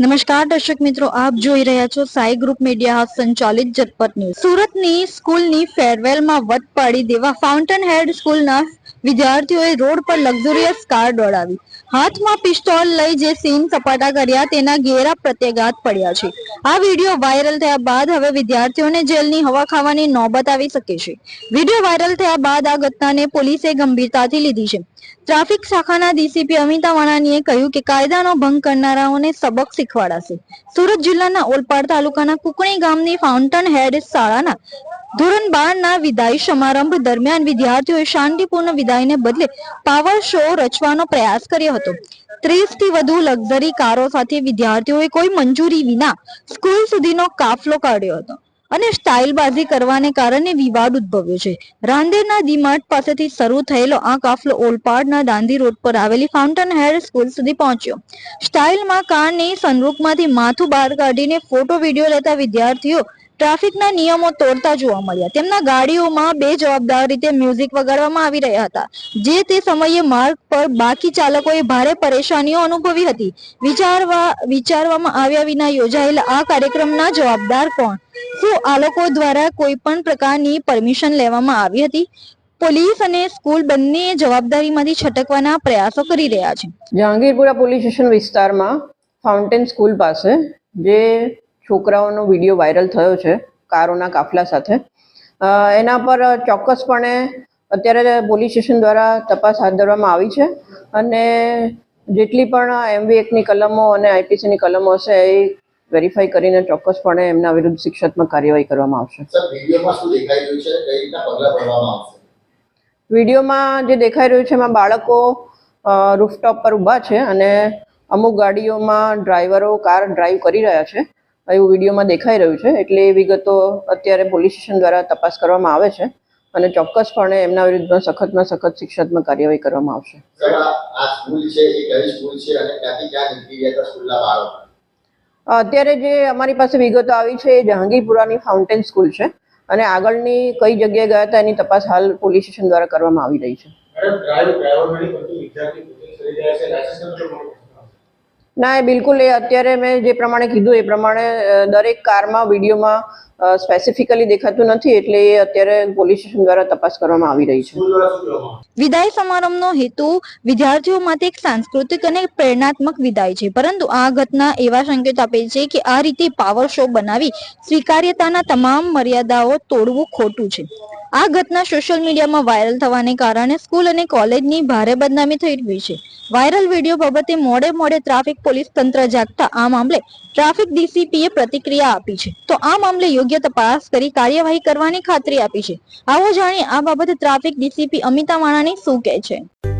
નમસ્કાર, દર્શક મિત્રો, આપ જોઈ રહ્યા છો સાઈ ગ્રુપ મીડિયા સંચાલિત જટપટ ન્યૂઝ. સુરતની સ્કૂલની ફેરવેલમાં વટ પાડી દેવા ફાઉન્ટન હેડ સ્કૂલના વિદ્યાર્થીઓએ રોડ પર લક્ઝુરિયસ કાર દોડાવી. હાથમાં પિસ્તોલ લઈ જે સીન સપાટા કર્યા તેના ઘેરા પ્રત્યાઘાત પડ્યા છે. આ વીડિયો વાયરલ થયા બાદ હવે વિદ્યાર્થીઓને જેલની હવા ખાવાની નોબત આવી શકે છે. વીડિયો વાયરલ થયા બાદ આ ઘટનાને પોલીસે ગંભીરતાથી લીધી છે. ટ્રાફિક શાખાના ડીસીપી અમિતા વાણાનીએ કહ્યું કે કાયદાનો ભંગ કરનારાઓને સબક શીખવાડાશે. સુરત જિલ્લાના ઓલપાડ તાલુકાના કુકણી ગામની ફાઉન્ટન હેડ શાળાના ધોરણ બાર ના વિદાય સમારંભ દરમિયાન વિદ્યાર્થીઓએ શાંતિપૂર્ણ વિદાયને બદલે પાવર શો રચવાનો પ્રયાસ કર્યો હતો. ત્રીસથી વધુ લક્ઝરી કારો સાથે વિદ્યાર્થીઓએ કોઈ મંજૂરી વિના સ્કૂલ સુધીનો કાફલો કાઢ્યો હતો અને સ્ટાઇલબાજી કરવાને કારણે વિવાદ ઉદ્ભવ્યો છે. રાંદેરના ડીમાર્ટ પાસેથી શરૂ થયેલો આ કાફલો ઓલપાડના દાંધી રોડ પર આવેલી ફાઉન્ટન હેડ સ્કૂલ સુધી પહોંચ્યો. સ્ટાઇલમાં કારની સનરૂફમાંથી માથું બહાર કાઢીને ફોટો વીડિયો લેતા વિદ્યાર્થીઓ ટ્રાફિકના નિયમો તોડતા જોવા મળ્યા. તેમના ગાડીઓમાં બે જવાબદાર રીતે મ્યુઝિક વગાડવામાં આવી રહ્યા હતા. જે તે સમયે માર્ગ પર બાકી ચાલકોએ ભારે પરેશાનીઓ અનુભવી હતી. વિચારવા, વિચારવામાં આવ્યા વિના યોજાયેલા આ કાર્યક્રમના જવાબદાર કોણ? શું આ લોકો દ્વારા કોઈ પણ પ્રકારની પરમિશન લેવામાં આવી હતી? પોલીસ અને સ્કૂલ બંને જવાબદારીમાંથી છટકવાના પ્રયાસો કરી રહ્યા છે. જહાંગીરપુરા પોલીસ સ્ટેશન વિસ્તારમાં ફાઉન્ટેન સ્કૂલ પાસે, જે છોકરાઓનો વીડિયો વાયરલ થયો છે કારોના કાફલા સાથે. એના પર ચોક્કસપણે અત્યારે પોલીસ સ્ટેશન દ્વારા તપાસ હાથ ધરવામાં આવી છે અને જેટલી પણ એમવી એકની કલમો અને આઈપીસીની કલમો હશે એ વેરીફાઈ કરીને ચોક્કસપણે એમના વિરુદ્ધ શિક્ષાત્મક કાર્યવાહી કરવામાં આવશે. વિડીયોમાં જે દેખાઈ રહ્યું છે એમાં બાળકો રૂફટોપ પર ઊભા છે અને અમુક ગાડીઓમાં ડ્રાઈવરો કાર ડ્રાઈવ કરી રહ્યા છે. એવું વિડીયોમાં દેખાઈ રહ્યું છે. એટલે એ વિગતો અત્યારે પોલીસ સ્ટેશન દ્વારા તપાસ કરવામાં આવે છે અને ચોક્કસપણે એમના વિરુદ્ધમાં સખતમાં સખત શિક્ષાત્મક કાર્યવાહી કરવામાં આવશે. અત્યારે જે અમારી પાસે વિગતો આવી છે એ જહાંગીરપુરાની ફાઉન્ટેન સ્કૂલ છે અને આગળની કઈ જગ્યાએ ગયા હતા એની તપાસ હાલ પોલીસ સ્ટેશન દ્વારા કરવામાં આવી રહી છે. ના એ બિલકુલ એ અત્યારે મેં જે પ્રમાણે કીધું એ પ્રમાણે દરેક કારમાં વિડીયોમાં સ્પેસિફિકલી દેખાતું નથી એટલે એ અત્યારે પોલીસ સ્ટેશન દ્વારા તપાસ કરવામાં આવી રહી છે. વિદાય સમારંભનો હેતુ વિદ્યાર્થીઓ માટે એક સાંસ્કૃતિક અને પ્રેરણાત્મક વિદાય છે. પરંતુ આ ઘટના એવા સંકેત આપે છે કે આ રીતે પાવર શો બનાવી સ્વીકાર્યતાના તમામ મર્યાદાઓ તોડવું ખોટું છે. આ ઘટના સોશિયલ મીડિયામાં વાયરલ થવાને કારણે સ્કૂલ અને કોલેજની ભારે બદનામી થઈ રહી છે. વાયરલ વીડિયો બાબતે મોડે મોડે ટ્રાફિક પોલીસ તંત્ર જાગતા આ મામલે ટ્રાફિક ડીસીપીએ પ્રતિક્રિયા આપી છે. તો આ મામલે યોગ્ય તપાસ કરી કાર્યવાહી કરવાની ખાતરી આપી છે. આવો જાણીએ આ બાબતે ટ્રાફિક ડીસીપી અમિતા વાણાની શું કહે છે.